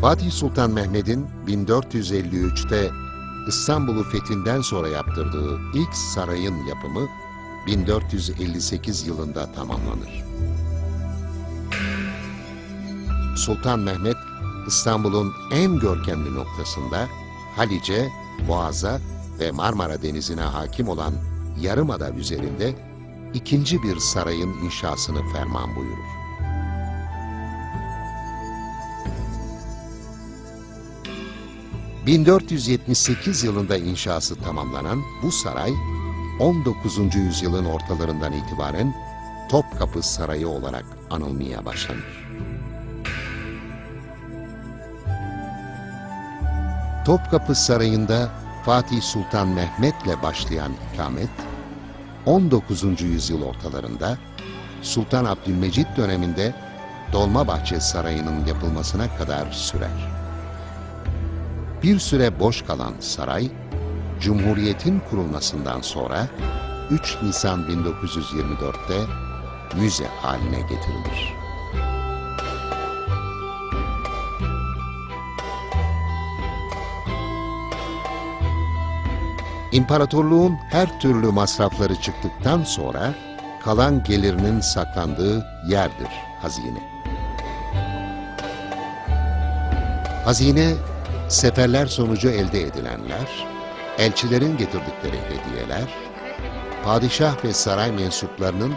Fatih Sultan Mehmet'in 1453'te İstanbul'u fethinden sonra yaptırdığı ilk sarayın yapımı 1458 yılında tamamlanır. Sultan Mehmet İstanbul'un en görkemli noktasında Halice, Boğaz'a ve Marmara Denizi'ne hakim olan Yarımada üzerinde ikinci bir sarayın inşasını ferman buyurur. ...1478 yılında inşası tamamlanan bu saray... ...19. yüzyılın ortalarından itibaren... ...Topkapı Sarayı olarak anılmaya başlanır. Topkapı Sarayı'nda Fatih Sultan Mehmet'le başlayan ikamet, 19. yüzyıl ortalarında Sultan Abdülmecit döneminde Dolmabahçe Sarayı'nın yapılmasına kadar sürer. Bir süre boş kalan saray, Cumhuriyet'in kurulmasından sonra 3 Nisan 1924'te müze haline getirilir. İmparatorluğun her türlü masrafları çıktıktan sonra kalan gelirinin saklandığı yerdir hazine. Hazine, seferler sonucu elde edilenler, elçilerin getirdikleri hediyeler, padişah ve saray mensuplarının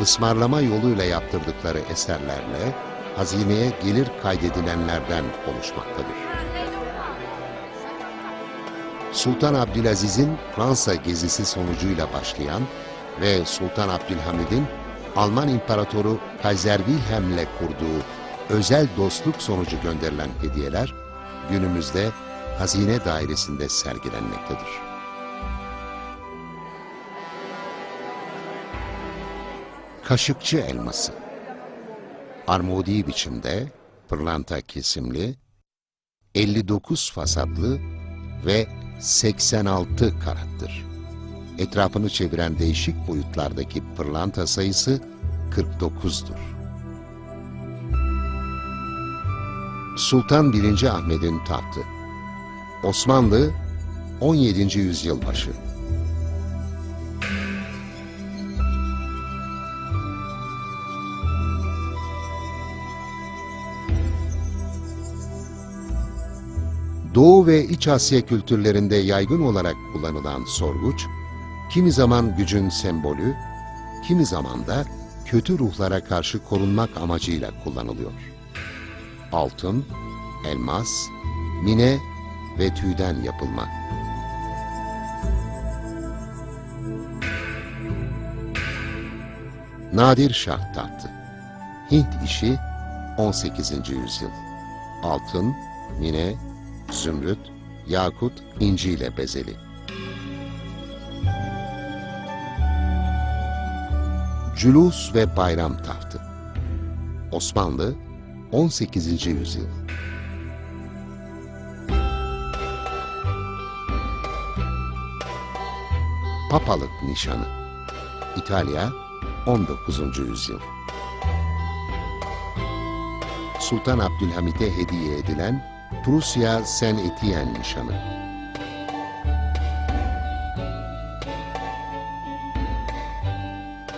ısmarlama yoluyla yaptırdıkları eserlerle hazineye gelir kaydedilenlerden oluşmaktadır. Sultan Abdülaziz'in Fransa gezisi sonucuyla başlayan ve Sultan Abdülhamid'in Alman İmparatoru Kaiser Wilhelm'le kurduğu özel dostluk sonucu gönderilen hediyeler günümüzde hazine dairesinde sergilenmektedir. Kaşıkçı elması Armudi biçimde, pırlanta kesimli, 59 fasatlı ve 86 karattır. Etrafını çeviren değişik boyutlardaki pırlanta sayısı 49'dur. Sultan 1. Ahmet'in tahtı Osmanlı 17. yüzyıl başı Doğu ve İç Asya kültürlerinde yaygın olarak kullanılan sorguç, kimi zaman gücün sembolü, kimi zaman da kötü ruhlara karşı korunmak amacıyla kullanılıyor. Altın, elmas, mine ve tüyden yapılma. Nadir Şah tahtı. Hint işi 18. yüzyıl. Altın, mine, zümrüt, yakut, inci ile bezeli. Cülus ve bayram tahtı. Osmanlı 18. yüzyıl. Papalık nişanı. İtalya 19. yüzyıl. Sultan Abdülhamit'e hediye edilen Prusya Saint Etienne nişanı.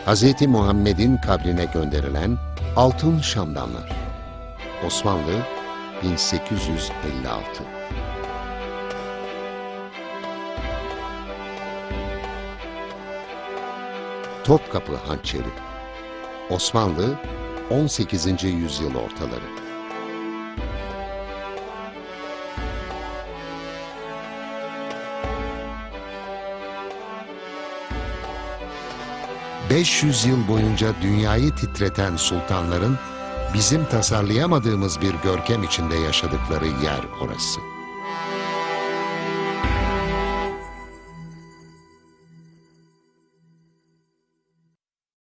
Hz. Muhammed'in kabrine gönderilen altın şamdanlar. Osmanlı 1856 Topkapı hançeri. Osmanlı 18. yüzyıl ortaları. ...500 yıl boyunca dünyayı titreten sultanların... ...bizim tasarlayamadığımız bir görkem içinde yaşadıkları yer orası.